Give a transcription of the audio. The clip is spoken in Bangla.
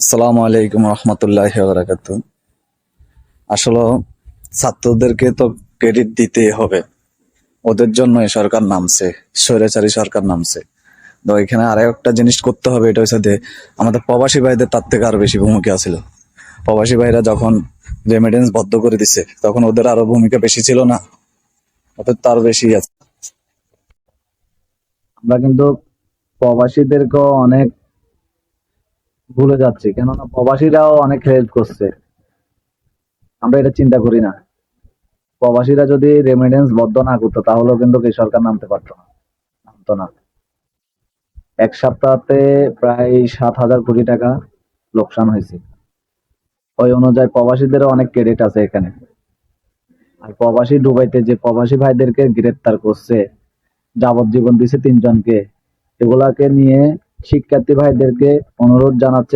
আসসালামু আলাইকুম রহমতুল্লাহ বারাকাত আসলে ছাত্রদেরকে তো ক্রেডিট দিতেই হবে। ওদের জন্য সরকার নামছে, স্বৈরাচারী সরকার নামছে। তো এখানে আরও একটা জিনিস করতে হবে, এটা হচ্ছে আমাদের প্রবাসী ভাইদের তার থেকে আরও বেশি ভূমিকা ছিল। প্রবাসী ভাইরা যখন রেমিডেন্স বদ্ধ করে দিছে, তখন ওদের আরও ভূমিকা বেশি ছিল না। ওদের তার বেশি আছে। আমরা কিন্তু প্রবাসীদেরকেও অনেক ভুলে যাচ্ছি, কেননা প্রবাসীরাও অনেক হেল্প করছে। আমরা এটা চিন্তা করি না। প্রবাসীরা যদি রেমিডেন্স বদ্ধ না করতো, তাহলেও কিন্তু এই সরকার নামতে পারতো না? নামতো না। এক সপ্তাহতে প্রায় সাত হাজার কোটি টাকা লোকসান হয়েছে। ওই অনুযায়ী প্রবাসীদেরও অনেক ক্রেডিট আছে এখানে। আর প্রবাসী ডুবাইতে যে প্রবাসী ভাইদেরকে গ্রেপ্তার করছে, যাবজ্জীবন দিছে তিনজনকে, এগুলাকে নিয়ে শিক্ষার্থী ভাইদেরকে অনুরোধ জানাচ্ছি